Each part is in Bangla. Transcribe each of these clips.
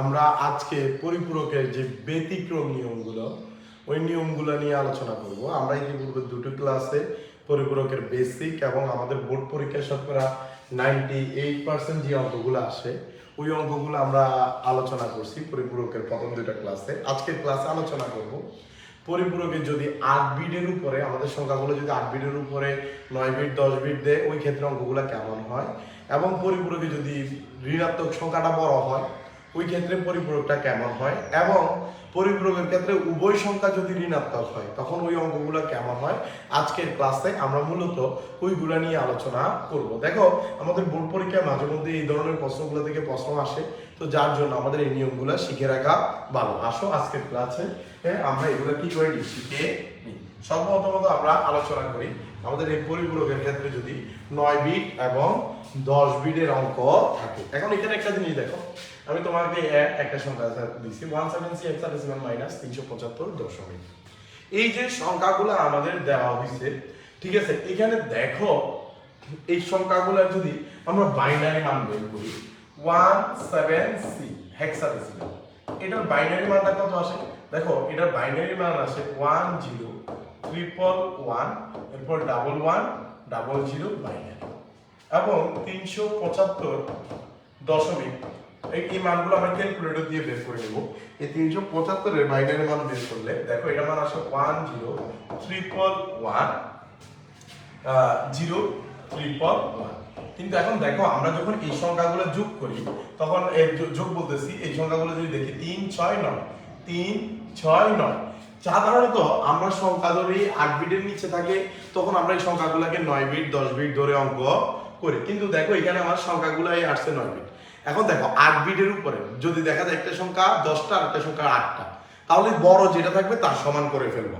আমরা আজকে পরিপূরকের যে ব্যতিক্রম নিয়মগুলো, ওই নিয়মগুলো নিয়ে আলোচনা করব। আমরা ইতিপূর্বে দুটো ক্লাসে পরিপূরকের বেসিক এবং আমাদের বোর্ড পরীক্ষা শতকরা নাইনটি এইট পার্সেন্ট যে অঙ্কগুলো আসে, ওই অঙ্কগুলো আমরা আলোচনা করছি পরিপূরকের প্রথম দুটো ক্লাসে। আজকের ক্লাসে আলোচনা করব, পরিপূরকে যদি আট বিটের উপরে, আমাদের সংখ্যাগুলো যদি আট বিটের উপরে, নয় বিট, দশ বিট দেয়, ওই ক্ষেত্রে অঙ্কগুলো কেমন হয়? এবং পরিপূরকে যদি ঋণাত্মক সংখ্যাটা বড় হয় ওই ক্ষেত্রে পরিপূরকটা কেমন হয়? এবং পরিপূরকের ক্ষেত্রে উভয় সংখ্যা যদি ঋণাত্মক হয় তখন ওই অঙ্কগুলো কেমন হয়? আজকের ক্লাসে আমরা মূলত ওইগুলো নিয়ে আলোচনা করব। দেখো আমাদের বোর্ড পরীক্ষায় মাঝে মধ্যে এই ধরনের প্রশ্নগুলো থেকে প্রশ্ন আসে। তো যার জন্য আমাদের এই নিয়মগুলো শিখে রাখা ভালো। আসো আজকের ক্লাসে হ্যাঁ, আমরা এগুলো কি করে শিখে নিই? সর্বপ্রথমত আমরা আলোচনা করি আমাদের এই পরিপূরকের ক্ষেত্রে যদি নয় বিট এবং দশ বিটের অঙ্ক থাকে। এখন এখানে একটা জিনিস দেখো, আমি তোমাকে একটা সংখ্যা দিচ্ছি one seven C hexadecimal minus তিনশো পঁচাত্তর দশমিক। এই যে সংখ্যাগুলো আমাদের দেওয়া হয়েছে ঠিক আছে, এখানে দেখো, এই সংখ্যাগুলো যদি আমরা বাইনারি মান বের করি ওয়ান সেভেন সি হেক্সাডেসিমাল এটার বাইনারি মানটা কত আসে? দেখো, এটার বাইনারি মান আসে ওয়ান জিরো ট্রিপল ওয়ান এরপর double one double zero binary এবং তিনশো পঁচাত্তর দশমিক, এই মানগুলো আমরা ক্যালকুলেটর দিয়ে বের করে নেব। এই তিনশো পঁচাত্তরের বাইনারি মান বের করলে, দেখো এটা মান আসে one zero triple one zero triple one কিন্তু এখন দেখো, আমরা যখন এই সংখ্যাগুলো যোগ করি, তখন যোগ বলতেছি, এই সংখ্যাগুলো যদি দেখি, তিন, ছয়, নয়। তিন, ছয়, নয়। সাধারণত আমরা সংখ্যা ধরি আট বিটের নিচে থাকে, তখন আমরা এই সংখ্যাগুলোকে নয় বিট দশ বিট ধরে অঙ্ক করি। কিন্তু দেখো, এখানে আমার সংখ্যাগুলো এই আসছে নয় বিট এখন দেখো, আট বিটের উপরে যদি দেখা যায় একটা সংখ্যা দশটা আর একটা সংখ্যা আটটা, তাহলে বড় যেটা থাকবে তার সমান করে ফেলব।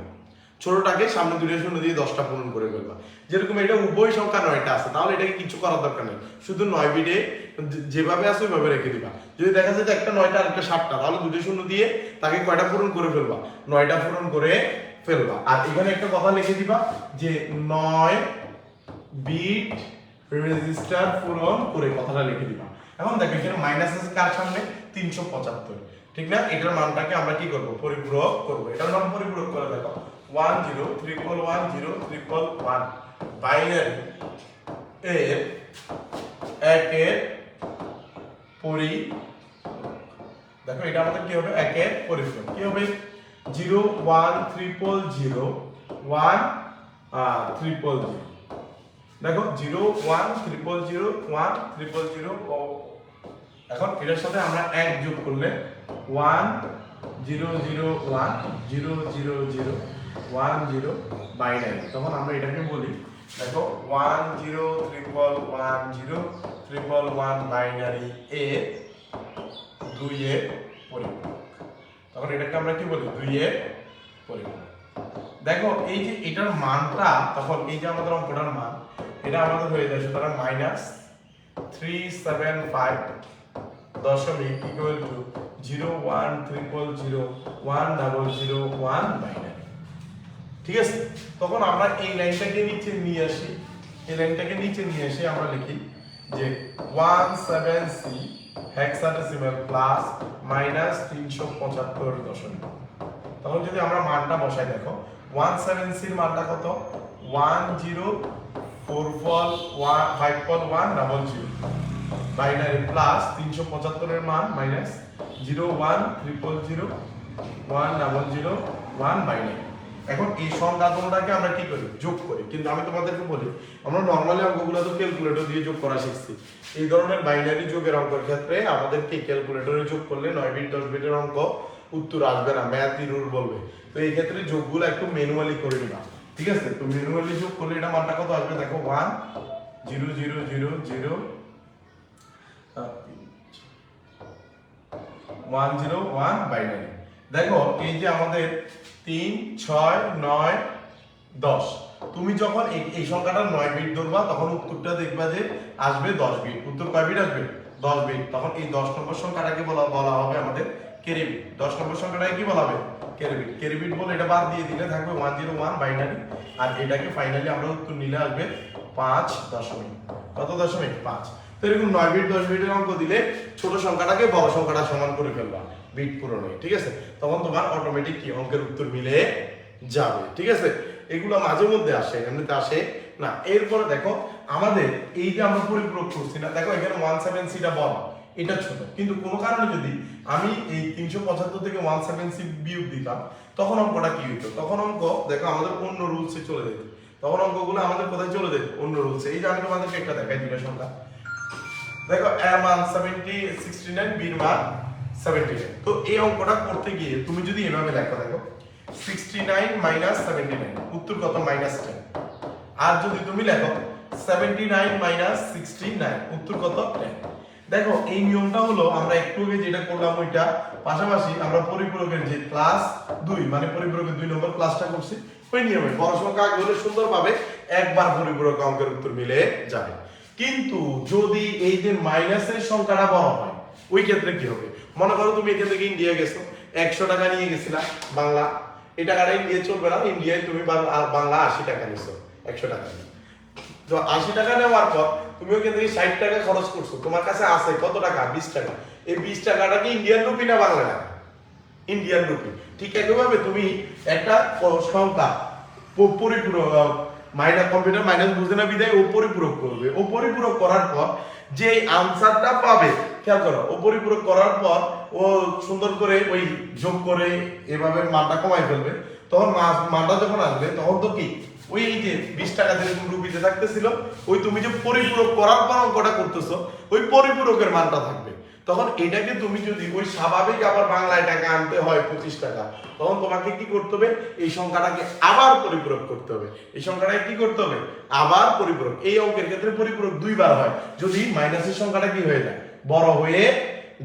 ছোটটাকে সামনে দুটো শূন্য দিয়ে দশটা পূরণ করে ফেলবা। যেরকম এটা উভয় সংখ্যা নয়টা আছে, তাহলে এটাকে কিছু করার দরকার নেই। শুধু নয় বিটে যেভাবে আছে ওইভাবে রেখে দিবা। যদি দেখা যায় একটা নয়টা আর একটা সাতটা, তাহলে দুটো শূন্য দিয়ে তাকে কয়টা পূরণ করে ফেলবা? নয়টা পূরণ করে ফেলবা। আর এখানে একটা কথা লিখে দিবা যে নয় বিট রেজিস্টার পূরণ করে, কথাটা লিখে দিবা। এখন দেখো এখানে মাইনাস আছে কার সামনে? তিনশো পঁচাত্তর। ঠিক না? এটার মানটাকে আমরা কি করব? পরিপূরক করব। এটার নাম পরিপূরক করে দেখো। One zero triple one zero triple one binary এর একের পরি দেখো এটা আমাদের কি হবে? একের পরিপূরক কি হবে? Zero one triple zero one triple zero দেখো zero one triple zero one triple zero এখন এটার সাথে আমরা এক যোগ করলে one zero zero one zero zero zero one zero binary তখন আমরা এটাকে বলি, দেখো one zero triple one zero triple one binary এ দুই এর পরিপূরক। তখন এটাকে আমরা কি বলি? দুই এর পরিপূরক। দেখো, এই যে এটার মানটা, তখন এই যে আমাদের অঙ্কটার মান, এটা আমাদের হয়ে যায় সুতরাং মাইনাস থ্রি সেভেন ফাইভ দশমিক equal to zero one triple zero one double zero one binary ঠিক আছে? তখন আমরা এই লাইনটাকে নিচে নিয়ে আসি। এই লাইনটাকে নিচে নিয়ে এসে আমরা লিখি যে one seven C hexadecimal plus minus তিনশো পঁচাত্তর দশমিক। তখন যদি আমরা মানটা বসাই, দেখো ওয়ান সেভেন সির মানটা কত? ওয়ান জিরো ফোর ফল ওয়ান ফাইভ ফল one double zero binary plus তিনশো পঁচাত্তরের মান minus zero one triple zero one double zero one binary এখন এই সংখ্যা দুটোটাকে আমরা কি করি? যোগ করি। কিন্তু আমি তোমাদেরকে বলি, আমরা নর্মালি অঙ্কগুলো তো ক্যালকুলেটর দিয়ে যোগ করা শিখছি। এই ধরনের বাইনারি যোগের অঙ্কের ক্ষেত্রে আমাদেরকে ক্যালকুলেটরে যোগ করলে নয় বিট, দশ বিটের অঙ্ক উত্তর আসবে না ম্যাথ রুল বলবে। তো এই ক্ষেত্রে যোগগুলো একটু ম্যানুয়ালি করে নিবা। ঠিক আছে? তো ম্যানুয়ালি যোগ করলে এটা মানটা কত আসবে? দেখো one zero zero zero zero one zero one binary দেখো, এই যে আমাদের তিন, ছয়, নয়, দশ। তুমি যখন এই সংখ্যাটা নয় বিট ধরবা, তখন উত্তরটা দেখবা যে আসবে দশ বিট উত্তর কয় বিট আসবে? দশ বিট তখন এই দশ নম্বর সংখ্যাটাকে বলা বলা হবে আমাদের কেরিবিট দশ নম্বর সংখ্যাটাকে কি বলা হবে? কেরিবিট কেরিবিট বলে এটা বাদ দিয়ে দিলে থাকবে ওয়ান জিরো ওয়ান বাইনারি আর এটাকে ফাইনালি আমরা উত্তর নিলে আসবে পাঁচ দশমিক। কত দশমিক? পাঁচ। তো এরকম নয় বিট দশ বিটের অঙ্ক দিলে ছোট সংখ্যাটাকে বড় সংখ্যাটা সমান করে ফেলবা। বিট পূরণ ঠিক আছে? তখন তোমার অটোমেটিক কি অঙ্কের উত্তর মিলে যাবে, ঠিক আছে? এগুলো মাঝে মধ্যে আসে, এমনিতে আসে না। এরপরে দেখো, আমাদের এই যে আমরা পরিপূরক করছি না, দেখো এখানে ওয়ান সেভেন সিটা বড়, এটা ছোট। কিন্তু কোনো কারণে যদি আমি এই তিনশো পঁচাত্তর থেকে ওয়ান সেভেন সি বিয়োগ দিতাম, তখন অঙ্কটা কি হতো তখন অঙ্ক, দেখো, আমাদের অন্য রুলসে চলে যেত। তখন অঙ্কগুলো আমাদের কোথায় চলে যেত? অন্য রুলসে এই যে আমি তোমাদেরকে একটা দেখাই দুটা সংখ্যা। দেখো এর মান সেভেন্টি সিক্সটি নাইন বির মান সেভেন্টি নাইন তো এই অঙ্কটা করতে গিয়ে তুমি যদি এভাবে লেখো, দেখো sixty nine minus seventy nine উত্তর কত? মাইনাস টেন আর যদি তুমি লেখো seventy nine minus sixty nine উত্তর কত? দেখো, এই নিয়মটা হলো আমরা একটু আগে যেটা করলাম ওইটা, পাশাপাশি আমরা পরিপূরকের যে ক্লাস দুই মানে পরিপূরকের দুই নম্বর ক্লাসটা করছি, ওই নিয়মে বড় সংখ্যা আগে সুন্দরভাবে একবার পরিপূরক অঙ্কের উত্তর মিলে যাবে। কিন্তু যদি এই যে মাইনাসের সংখ্যাটা বড় হয়, ওই ক্ষেত্রে কি হবে? মনে করো তুমি এখান থেকে ইন্ডিয়া গেছো, একশো টাকা নিয়ে গেছিলা বাংলা। এই টাকাটা ইন্ডিয়া চলবে না ইন্ডিয়ায় তুমি বাংলা আশি টাকা নিছো, একশো টাকা তো আশি টাকা নেওয়ার পর তুমি ওখান থেকে ষাট টাকা খরচ করছ। তোমার কাছে আছে কত টাকা? বিশ টাকা। এই বিশ টাকাটা কি ইন্ডিয়ান রুপি না বাংলা? টাকা ইন্ডিয়ান রুপি ঠিক একইভাবে তুমি একটা সংখ্যা পরিপূরক মাইনাস কম্পিউটার মাইনাস বুঝে না বিদায় ও পরিপূরক করবে। ও পরিপূরক করার পর যে আনসারটা পাবে খেয়াল করো, ও পরিপূরক করার পর ও সুন্দর করে ওই যোগ করে এভাবে মানটা কমাই ফেলবে। তখন মানটা যখন আসবে, তখন তো কি? ওই যে বিশ টাকা যেরকম রুপিতে থাকতেছিল, ওই তুমি যে পরিপূরক করার পর অঙ্কটা করতেছো, ওই পরিপূরকের মানটা থাকবে। তখন এটাকে তুমি যদি ওই স্বাভাবিক আবার বাংলায় টাকা আনতে হয় পঁচিশ টাকা, তখন তোমাকে কি করতে হবে? এই সংখ্যাটাকে আবার পরিপূরক করতে হবে। এই সংখ্যাটাকে কি করতে হবে? আবার পরিপূরক। এই অঙ্কের ক্ষেত্রে পরিপূরক দুইবার হয়। যদি মাইনাসের সংখ্যাটা কি হয়ে যায়? বড় হয়ে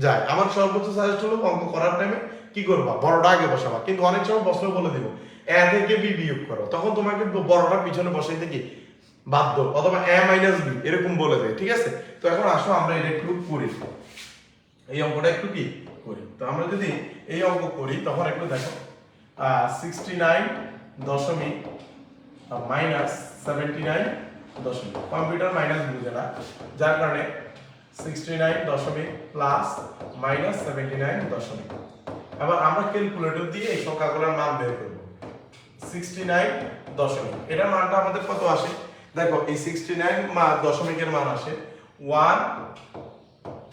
যায়। আমার সর্বোচ্চ সাজেস্ট হলো অঙ্ক করার টাইমে কি করবা? বড়টা আগে বসাবা। কিন্তু অনেক সময় বসলে বলে দিব, এ থেকে বি বিয়োগ করো। তখন তোমাকে বড়টা পিছনে বসাইতে কি? বাধ্য। অথবা এ মাইনাস বি, এরকম বলে দেয়, ঠিক আছে? তো এখন আসো, আমরা এটা একটু করি এই অঙ্কটা একটু কি? করি তো আমরা যদি এই অঙ্ক করি, তখন একটু দেখো সিক্সটি নাইন দশমিক মাইনাস সেভেন্টি নাইন দশমিক। কম্পিউটার মাইনাস বুঝে না। যার কারণে সিক্সটি নাইন দশমিক প্লাস মাইনাস সেভেন্টি নাইন দশমিক। এবার আমরা ক্যালকুলেটর দিয়ে এই সংখ্যাগুলোর মান বের করব। সিক্সটি নাইন দশমিক। এটার মানটা আমাদের কত আসে? দেখো, এই সিক্সটি নাইন দশমিকের মান আসে one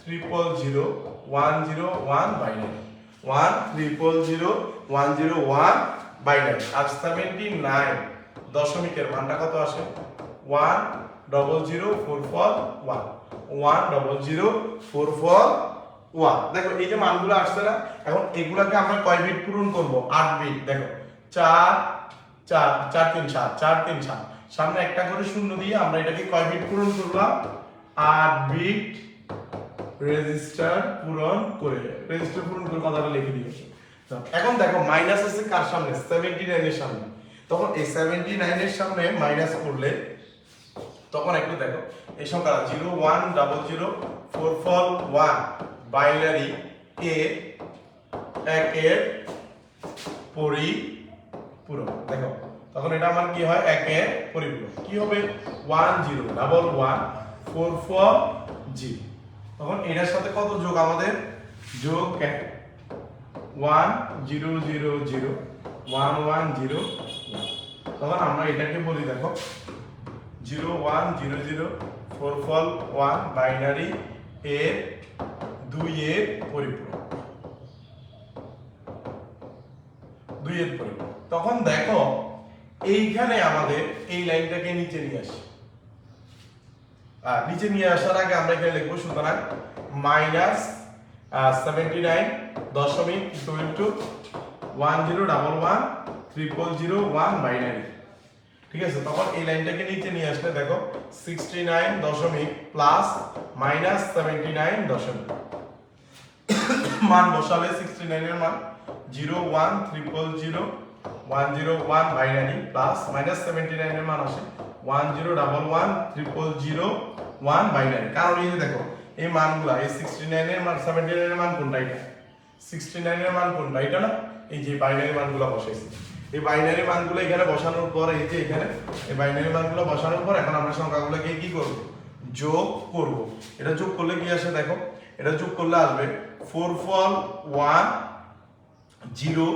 triple zero one zero one binary one triple zero one zero one binary আর সেভেন্টি নাইন দশমিকের মানটা কত আসে? One double zero four four one দেখো, এই যে মানগুলো আসছে না, এখন এগুলাকে আমরা কয় বিট পূরণ আট বিট দেখো, চার চার চার তিন সাত, চার তিন সাত। সামনে একটা করে শূন্য দিয়ে আমরা এটাকে কয় বিট পূরণ করলাম? আট বিট রেজিস্টার পূরণ করে রেজিস্টার পূরণ করে কথাটা লিখে দিয়েছে এখন দেখো মাইনাস আছে কার সামনে? সেভেন্টি নাইনের সামনে। তখন এই সেভেন্টি নাইনের সামনে মাইনাস করলে তখন একটু দেখো, এই সংখ্যা zero one double zero four four one, binary এ এক একের পরিপূরক। দেখো, তখন এটা আমার কি হয়? একের পরিপূরক। কি হবে? One zero, double one, four four zero তখন এটার সাথে কত যোগ? আমাদের যোগ এক। One zero zero zero, one one zero তখন আমরা এটাকে বলি, দেখো zero one zero zero four four one binary এর দুই এর পরিপূরক। দুই এর পরিপূরক। তখন দেখো, এইখানে আমাদের এই লাইনটাকে নিচে নিয়ে আসি। আর নিচে নিয়ে আসার আগে আমরা এখানে লিখব, সুতরাং মাইনাস সেভেন্টি নাইন দশমিক to one zero double one triple zero one binary. ঠিক আছে? তখন এই লাইনটাকে নিচে নিয়ে আসলে দেখো সিক্সটি নাইন দশমিক প্লাস মাইনাস সেভেন্টি নাইন দশমিক। মান বসাবে সিক্সটি নাইনের মান zero one triple zero one zero one binary plus minus seventy নাইনের মান আসে one zero double one triple zero one binary কারণ এই যে দেখো, এই মানগুলা, এই সিক্সটি নাইনের মান সেভেন্টি নাইনের মান কোনটা এটা? সিক্সটি নাইনের মান কোনটা? এটা না? এই যে বাইনারি মানগুলো বসাইছি। এই বাইনারি মানগুলো এখানে বসানোর পর, এই যে এখানে, এই বাইনারি মানগুলো বসানোর পর এখন আমরা সংখ্যাগুলোকে কি করব? যোগ করব। এটা যোগ করলে কি আসে দেখো? এটা যোগ করলে আসবে ফোর ফল one zero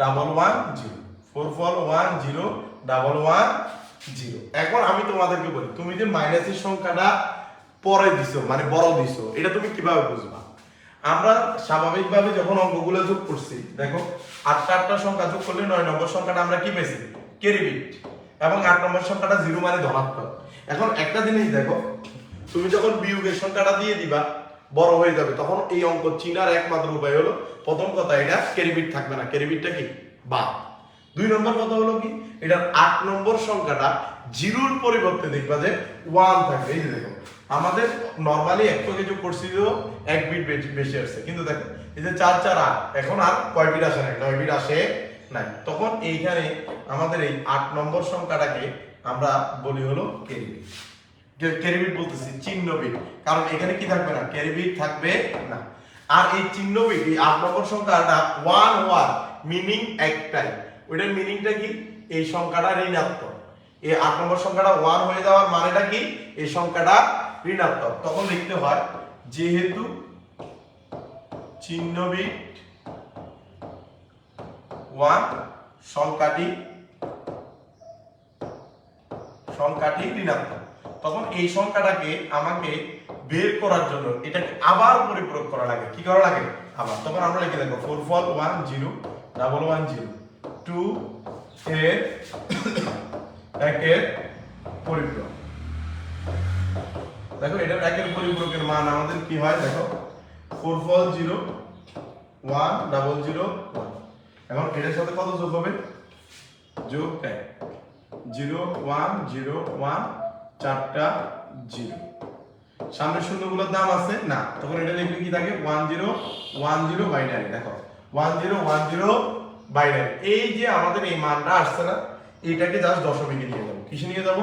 double one zero four ফল one zero double one zero এখন আমি তোমাদেরকে বলি, তুমি যে মাইনাসের সংখ্যাটা পরে দিছো মানে বড় দিছো, এটা তুমি কীভাবে বুঝবা? আমরা স্বাভাবিকভাবে যখন অঙ্কগুলো যোগ করছি, দেখো আটটা আটটা সংখ্যা যোগ করলে নয় নম্বর সংখ্যাটা আমরা কি পেয়েছি? কেরিবিট এবং আট নম্বর সংখ্যাটা জিরো মানে ধনাত্মক। এখন একটা জিনিস দেখো, তুমি যখন বিয়োগের সংখ্যাটা দিয়ে দিবা, বড় হয়ে যাবে, তখন এই অঙ্ক চিনার একমাত্র উপায় হলো, প্রথম কথা, এটা কেরিবিট থাকবে না। কেরিবিটটা কি? বা দুই নম্বর কথা হলো কি? এটা আট নম্বর সংখ্যাটা জিরোর পরিবর্তে দেখবা যে ওয়ান থাকবে। এই দেখো আমাদের নর্মালি একটু কিছু করছিল এক বিট বেশি আসছে। কিন্তু দেখো এই যে চার চার আট, এখন আর কয় বিট আসে নাই? নয় বিট আসে নাই। তখন এইখানে আমাদের এই আট নম্বর সংখ্যাটাকে আমরা বলি হলো কেরিবিট ক্যারিবিট বলতেছি, চিহ্ন বিট কারণ এখানে কি থাকবে না? ক্যারিবিট থাকবে না। আর এই চিহ্ন বিট এই আট নম্বর সংখ্যাটা ওয়ান ওয়ান মিনিং একটাই। ওইটার মিনিংটা কি? এই সংখ্যাটা ঋণাত্মক। এই আট নম্বর সংখ্যাটা ওয়ান হয়ে যাওয়ার মানেটা কি? এই সংখ্যাটা ঋণাত্মক। তখন লিখতে হয়, যেহেতু চিহ্ন বিট ওয়ান সংখ্যাটি সংখ্যাটি ঋণাত্মক। তখন এই সংখ্যাটাকে আমাকে বের করার জন্য এটাকে আবার পরিপূরক করা লাগে। কি করা লাগে? আবার। তখন আমরা লিখে দেখো ফোর ফল one zero double one zero two এর একের পরিপূরক। দেখো এটার একের পরিপূরকের মান, আমাদের কি হয়? দেখো ফোর ফল জিরো ওয়ান ডাবল জিরো এখন এটার সাথে কত যোগ হবে? যোগ এক। জিরো ওয়ান জিরো ওয়ান চারটা জিরো সামনের শূন্যগুলোর দাম আছে? না। তখন এটা লিখলে কি থাকে? One zero one zero binary দেখো one zero one zero binary এই যে আমাদের এই মানটা আসছে না, এইটাকে জাস্ট দশমিকে নিয়ে যাব। কিসে নিয়ে যাব?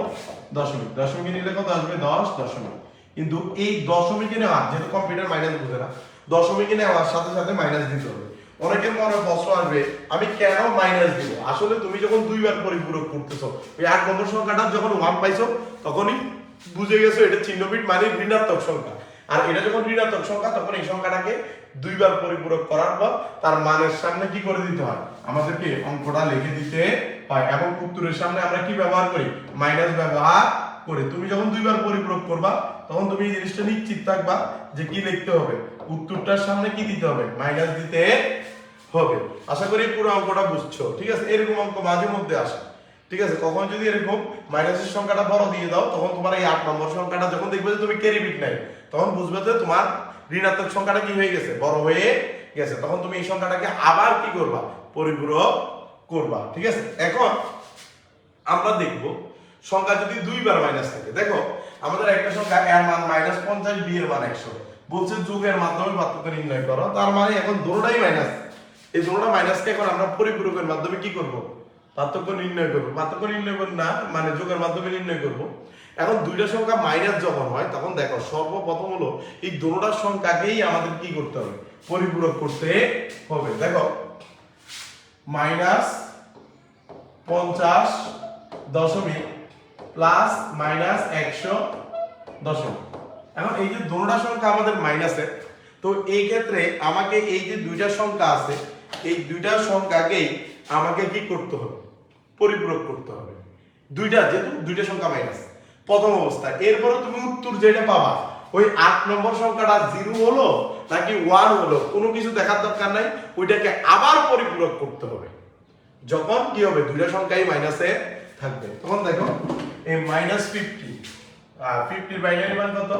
দশমিক। দশমিকে নিলে কত আসবে? দশ দশমিক। কিন্তু এই দশমিকে নেওয়া, যেহেতু কম্পিউটার মাইনাস বুঝে না, দশমিকে নেওয়ার সাথে সাথে মাইনাস দিতে হবে। অনেকের মনে প্রশ্ন আসবে, আমি কেন মাইনাস দিব? আসলে তুমি যখন দুইবার পরিপূরক করতেছো, ওই আট নম্বর সংখ্যাটা যখন ওয়ান পাইছো, তখনই বুঝে গেছো এটা চিহ্নবিট মানে ঋণাত্মক সংখ্যা। আর এটা যখন ঋণাত্মক সংখ্যা, তখন এই সংখ্যাটাকে দুইবার পরিপূরক করার পর তার মানের সামনে কি করে দিতে হয়? আমাদেরকে অঙ্কটা লিখে দিতে হয়, এবং উত্তরের সামনে আমরা কি ব্যবহার করি? মাইনাস ব্যবহার করে। তুমি যখন দুইবার পরিপূরক করবা তখন তুমি এই জিনিসটা নিশ্চিত থাকবা যে কি লিখতে হবে, উত্তরটার সামনে কি দিতে হবে মাইনাস দিতে হবে। আশা করি পুরো অঙ্কটা বুঝছ, ঠিক আছে? এরকম অঙ্ক মাঝে মধ্যে আসে, ঠিক আছে? কখন যদি এরকম মাইনাসের সংখ্যাটা বড় দিয়ে দাও, তখন তোমার এই আট নম্বর সংখ্যাটা যখন দেখবে যে তুমি ক্যারি বিট নাই, তখন বুঝবে যে তোমার ঋণাত্মক সংখ্যাটা কি হয়ে গেছে, বড় হয়ে গেছে। তখন তুমি এই সংখ্যাটাকে আবার কি করবা? পরিপূরক করবা, ঠিক আছে? এখন আমরা দেখব, সংখ্যা যদি দুইবার মাইনাস থাকে, দেখো আমাদের একটা সংখ্যা এর মান মাইনাস পঞ্চাশ বি এর মান একশো। বলছে যুগের মাধ্যমে পার্থক্য নির্ণয় করো। তার মানে এখন দুটোটাই মাইনাস এই দুটোটা মাইনাসকে এখন আমরা পরিপূরকের মাধ্যমে কি করব? পার্থক্য নির্ণয় করব। পার্থক্য নির্ণয় করব না মানে যোগের মাধ্যমে নির্ণয় করব। এখন দুইটা সংখ্যা মাইনাস যখন হয়, তখন দেখো সর্বপ্রথম হলো এই দুটোটার সংখ্যাকেই আমাদের কি করতে হবে? পরিপূরক করতে হবে। দেখো মাইনাস পঞ্চাশ দশমিক প্লাস মাইনাস একশো দশমিক। এখন এই যে দুটোটা সংখ্যা আমাদের মাইনাসের তো এই ক্ষেত্রে আমাকে এই যে দুইটা সংখ্যা আছে, এই দুইটা সংখ্যাকেই আমাকে কি করতে হবে? পরিপূরক করতে হবে। দুইটা, যেহেতু দুইটা সংখ্যা মাইনাস। প্রথম অবস্থায় এরপরে তুমি উত্তর যেটা পাবা, ওই আট নম্বর সংখ্যাটা জিরো হলো নাকি ওয়ান হলো? কোনো কিছু দেখার দরকার নাই, ওইটাকে আবার পরিপূরক করতে হবে। যখন কি হবে? দুইটা সংখ্যাই মাইনাসে থাকবে। তখন দেখো, এই মাইনাস ফিফটি ফিফটির বাইনারি মান কত?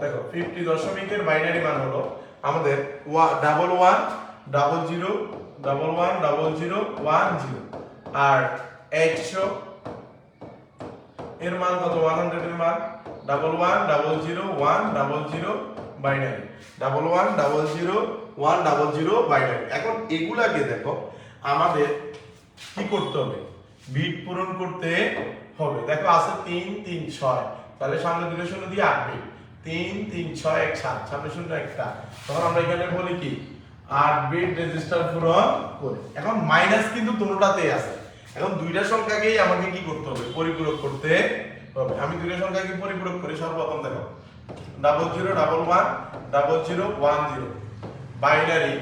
দেখো ফিফটি দশমিকের বাইনারি মান হলো আমাদের double one double zero double one double zero one zero আর একশো এর মান কত? ওয়ান হান্ড্রেড এর মান। Double one double zero one double zero binary double one double zero one double zero binary এখন এগুলাকে দেখো, আমাদের কি করতে হবে? বিট পূরণ করতে হবে। দেখো আছে তিন তিন, ছয়। তাহলে সামনে দুটো শূন্য দিয়ে আট বিট। তিন তিন, ছয়, এক, সাত। সামনে শূন্য, একটা। তখন আমরা এখানে বলি কি? আট বিট রেজিস্টার পূরণ করে। এখন মাইনাস কিন্তু দুটোটাতেই আছে। এখন দুইটা সংখ্যাকেই আমাকে কি করতে হবে? পরিপূরক করতে হবে। আমি দুইটা সংখ্যাকে পরিপূরক করি। সর্বপ্রথম দেখো double zero double one double zero one zero binary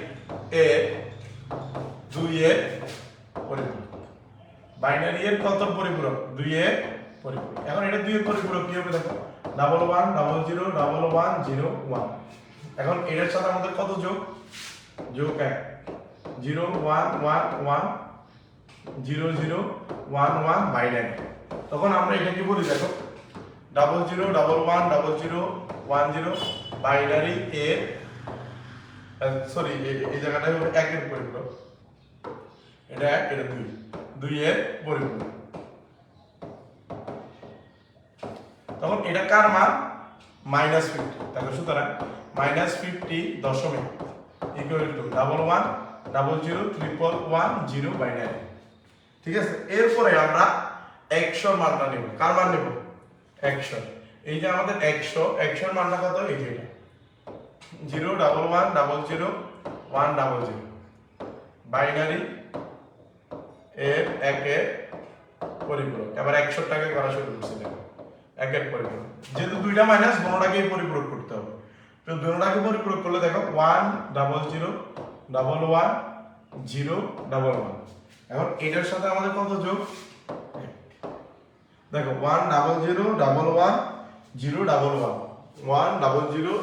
এ দুই এর পরিপূরক। বাইনারি এর কত পরিপূরক? দুই এর পরিপূরক। এখন এটা দুই এর পরিপূরক কি হবে দেখো? Double one double zero double one zero one এখন এটার সাথে আমাদের কত যোগ? যোগ এক। Zero one one one zero zero one one binary তখন আমরা এটাকে বলি দেখো? Double zero double one double zero one zero binary এর সরি এই জায়গাটা হবে একের পরিপূরক। এটা এক, এটা দুই। দুই এর পরিপূরক তখন এটা কার মান? মাইনাস ফিফটি তাহলে সুতরাং মাইনাস ফিফটি দশমিক equal to double one double zero triple one zero binary ঠিক আছে? এরপরে আমরা একশোর মানটা নেব। কার মান নেব? একশো এই যে আমাদের একশো একশোর মানটা কত? এই যে এটা। Zero double one double zero one double zero binary এর একের পরিপূরক। এবার একশো টাকা করা শুরু করছি দেখো। একের পরিপূরক। যেহেতু দুইটা মাইনাস দুটাকেই পরিপূরক করতে হবে। তো দুটাকে পরিপূরক করলে দেখো one double zero double one zero double one এখন এটার সাথে আমাদের কত যোগ? দেখো one double zero double one zero double one one double zero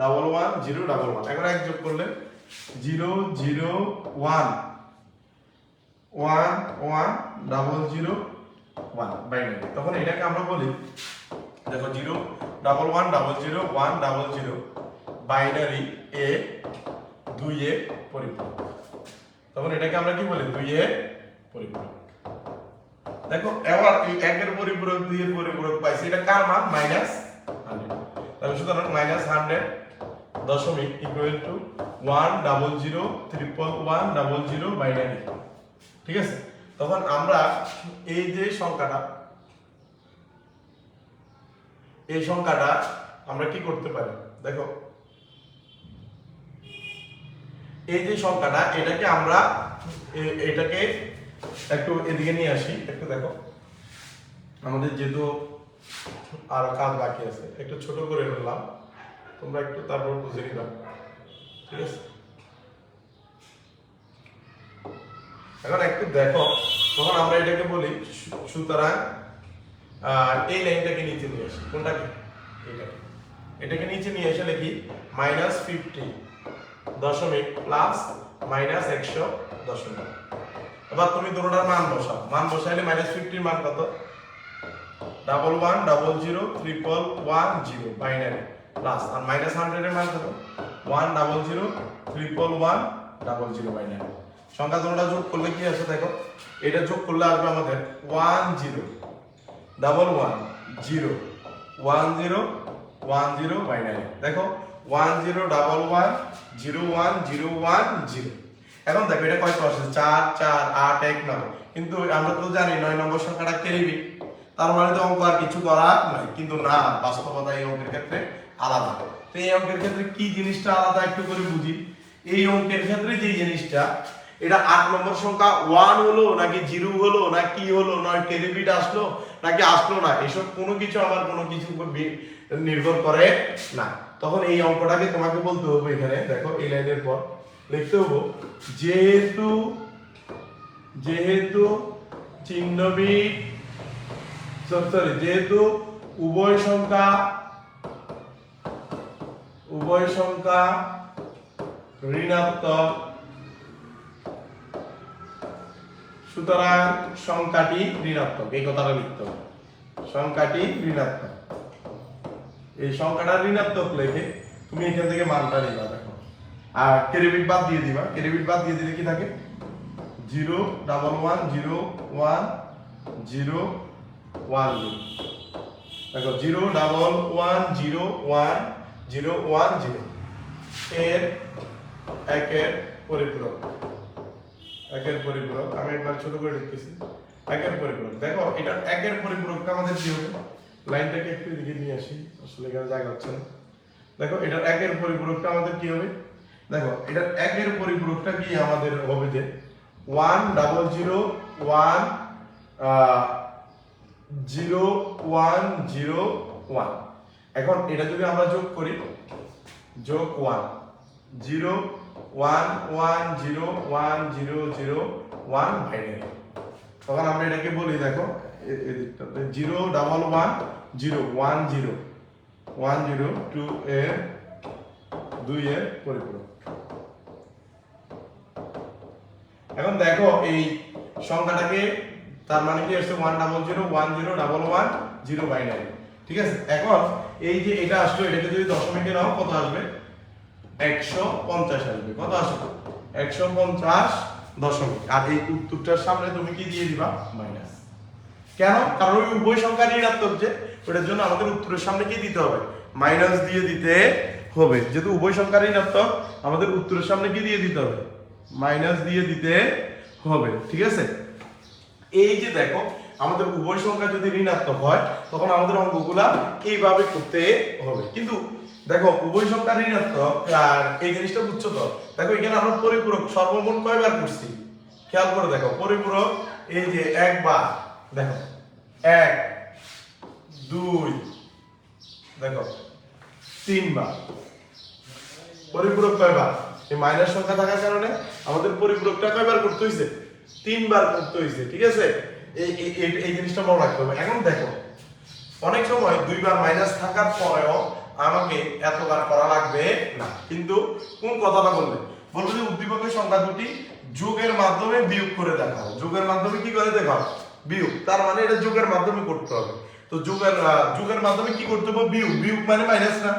double one zero double one এখন এক যোগ করলে zero zero one one one double zero one binary তখন এটাকে আমরা বলি, দেখো zero double one double zero one double zero binary এ দুই এ পরিপূরক। তখন এটাকে আমরা কি বলি? দুই এ পরিপূরক। দেখো, এবার এই একের পরিপূরক, দুই এর পরিপূরক পাইছি, এটা কার মান? মাইনাস হান্ড্রেড তাহলে সুতরাং মাইনাস হান্ড্রেড দশমিক equal to one double zero triple one double zero binary ঠিক আছে? তখন আমরা এই যে সংখ্যাটা, এই সংখ্যাটা আমরা কি করতে পারি? দেখো। এই যে সংখ্যাটা, এটাকে আমরা এটাকে একটু এদিকে নিয়ে আসি। একটু দেখো। আমাদের যেহেতু আর কাজ বাকি আছে, একটু ছোট করে ফেললাম তোমরা একটু তারপর বুঝে নিলাম ঠিক আছে? এখন একটু দেখো, তখন আমরা এটাকে বলি, সুতরাং এই লাইনটাকে নিচে নিয়ে আসি। কোনটাকে? এটাকে। এটাকে নিচে নিয়ে এসে লিখি মাইনাস ফিফটি দশমিক প্লাস মাইনাস একশো দশমিক। এবার তুমি দুটোটার মান বসাও। মান বসাইলে মাইনাস ফিফটির মান কত? Double one double zero triple one zero binary plus আর মাইনাস হান্ড্রেডের মান কত? One double zero triple one double zero binary সংখ্যা দুটোটা যোগ করলে কি আসে দেখো? এটা যোগ করলে আসবে আমাদের one zero double one zero one zero one zero binary দেখো one zero double one zero one zero one zero এখন দেখো, এটা কয়টা আসছে চার চার, আট, এক, নয়। কিন্তু আমরা তো জানি নয় নম্বর সংখ্যাটা কেরিবি তার মানে তো অঙ্ক আর কিছু করার নাই। কিন্তু না, বাস্তবতা এই অঙ্কের ক্ষেত্রে আলাদা। তো এই অঙ্কের ক্ষেত্রে কি জিনিসটা আলাদা একটু করে বুঝি। এই অঙ্কের ক্ষেত্রে যে জিনিসটা এটা আট নম্বর সংখ্যা। ওয়ান হলো, নাকি জিরো হলো, না কি হলো নয় টেলিবিট আসলো, নাকি আসলো না, এসব কোনো কিছু আমার কোনো কিছু নির্ভর করে না। তখন এই অঙ্কটাকে তোমাকে বলতে হবে এখানে, দেখো, এই লাইনের পর লিখতে হব, যেহেতু যেহেতু চিহ্নবিট সরি, যেহেতু উভয় সংখ্যা উভয় সংখ্যা ঋণাত্মক সুতরাং সংখ্যাটি ঋণাত্মক, এই কথাটা লিখতে হবে। সংখ্যাটি ঋণাত্মক। এই সংখ্যাটা ঋণাত্মক লেখে তুমি এখান থেকে মানটা নিবা দেখো। আর ক্রেডিট বাদ দিয়ে দিবা। ক্রেডিট বাদ দিয়ে দিলে কি থাকে? Zero double one, zero one zero one দেখো, zero double one, zero one zero one, zero. এর একের পরিপূরক। একের পরিপূরক আমি একবার ছোট করে লিখতেছি। একের পরিপূরক দেখো, এটা একের পরিপূরকটা আমাদের কি হবে? লাইনটাকে একটু এদিকে নিয়ে আসি, আসলে এখানে জায়গা হচ্ছে না। দেখো এটার একের পরিপূরকটা আমাদের কি হবে? দেখো এটার একের পরিপূরকটা কি আমাদের হবে যে one double zero one zero one zero one এখন এটা যদি আমরা যোগ করি, যোগ one zero one one zero one zero zero one binary তখন আমরা এটাকে বলি, দেখো zero double one zero one zero one zero two এর দুই এর পরিপূরক। এখন দেখো, এই সংখ্যাটাকে তার মানে কি আসছে? One double zero one zero double one zero binary ঠিক আছে? এখন এই যে এটা আসলো, এটাকে যদি দশমিকে নাও, কত আসবে? একশো পঞ্চাশ আসবে। কত আসবে? একশো পঞ্চাশ দশমিক। আর এই উত্তরটার সামনে তুমি কি দিয়ে দিবা? মাইনাস। কেন? কারণ ওই উভয় সংখ্যা ঋণাত্মক যে, ওটার জন্য আমাদের উত্তরের সামনে কি দিতে হবে? মাইনাস দিয়ে দিতে হবে। যেহেতু উভয় সংখ্যা ঋণাত্মক, আমাদের উত্তরের সামনে কি দিয়ে দিতে হবে? মাইনাস দিয়ে দিতে হবে। ঠিক আছে? এই যে দেখো, আমাদের উভয় সংখ্যা যদি ঋণাত্মক হয়, তখন আমাদের অঙ্কগুলা এইভাবে করতে হবে। কিন্তু দেখো, উভয় সংখ্যা ঋণাত্মক আর এই জিনিসটা বুঝছ তো? দেখো, এখানে আমরা পরিপূরক সর্বমোট কয়বার করছি? খেয়াল করে দেখো, পরিপূরক এই যে একবার, দেখো, এক, দুই, দেখো, তিনবার। পরিপূরক কয়বার? এই মাইনাস সংখ্যা থাকার কারণে আমাদের পরিপূরকটা কয়বার করতে হয়েছে তিনবার করতে হয়েছে ঠিক আছে? এই জিনিসটা মনে রাখতে হবে। এখন দেখো, অনেক সময় দুইবার মাইনাস থাকার পরেও আমাকে এতবার করা লাগবে না। কিন্তু কোন কথাটা বলবে? বলব যে উদ্দীপকের সংখ্যা দুটি যোগের মাধ্যমে বিয়োগ করে দেখাও। যোগের মাধ্যমে কি করে দেখাও? বিয়োগ। তার মানে এটা যোগের মাধ্যমে করতে হবে। তো যোগের যোগের মাধ্যমে কি করতে হবে? বিয়োগ। বিয়োগ মানে মাইনাস না।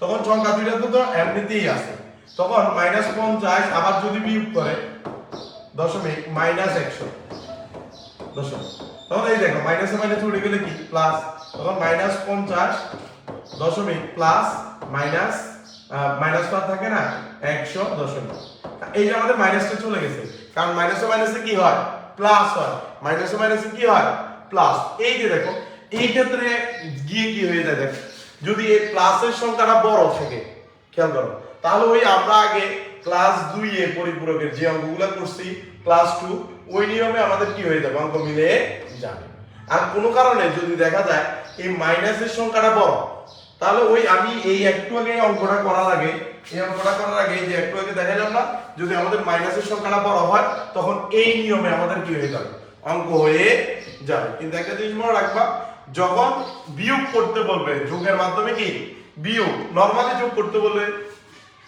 তখন সংখ্যা দুইটা তো এমনিতেই আছে। তখন মাইনাস পঞ্চাশ, আবার যদি বিয়োগ করে, দশমিক মাইনাস একশো। দশমিক। তখন এই দেখো মাইনাসে মাইনাস উঠে গেলে কি? প্লাস তখন মাইনাস পঞ্চাশ দশমিক প্লাস মাইনাস মাইনাস পার থাকে না, একশো দশমিক। এই যে আমাদের মাইনাসটা চলে গেছে, কারণ মাইনাসে মাইনাসে কি হয়? প্লাস হয়। মাইনাসে মাইনাসে কি হয়? প্লাস এই যে দেখো, এই ক্ষেত্রে গিয়ে কি হয়ে যায় দেখো, যদি এই প্লাসের সংখ্যাটা বড় থাকে, খেয়াল করো, তাহলে ওই আমরা আগে ক্লাস দুই এ পরিপূরকের যে অঙ্কগুলো করছি ক্লাস টু ওই নিয়মে আমাদের কি হয়ে যাবে? অঙ্ক মিলে যাবে। আর কোনো কারণে যদি দেখা যায়, এই মাইনাসের সংখ্যাটা বড় তাহলে ওই আমি এই একটু আগে অঙ্কটা করার আগে, এই অঙ্কটা করার আগে যে একটু আগে দেখালাম না, যদি আমাদের মাইনাসের সংখ্যাটা বড় হয়, তখন এই নিয়মে আমাদের কি হয়ে যাবে? অঙ্ক হয়ে যাবে। কিন্তু একটা জিনিস মনে রাখবা, যখন বিয়োগ করতে বলবে, যোগের মাধ্যমে কি? বিয়োগ। নর্মালি যোগ করতে বললে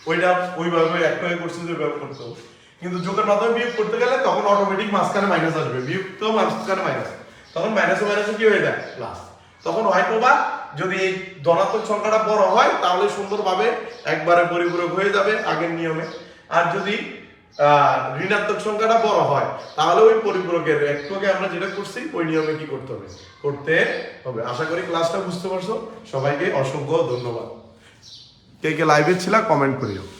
ওইটা ওইভাবে একটা হয়ে করছে যে ওইভাবে করতে হবে। কিন্তু যোগের মাধ্যমে বিয়োগ করতে গেলে তখন অটোমেটিক মাঝখানে মাইনাস আসবে। বিয়োগ তো মাঝখানে মাইনাস তখন মাইনাসে মাইনাসে কি হয়ে যায়? প্লাস তখন হয়তো বা যদি ধনাত্মক সংখ্যাটা বড় হয়, তাহলে সুন্দরভাবে একবারে পরিপূরক হয়ে যাবে আগের নিয়মে। আর যদি ঋণাত্মক সংখ্যাটা বড় হয়, তাহলে ওই পরিপূরকের একটুকে আমরা যেটা করছি, ওই নিয়মে কি করতে হবে? করতে হবে। আশা করি ক্লাসটা বুঝতে পারছ। সবাইকে অসংখ্য ধন্যবাদ। কে কে লাইভে ছিল কমেন্ট করিও।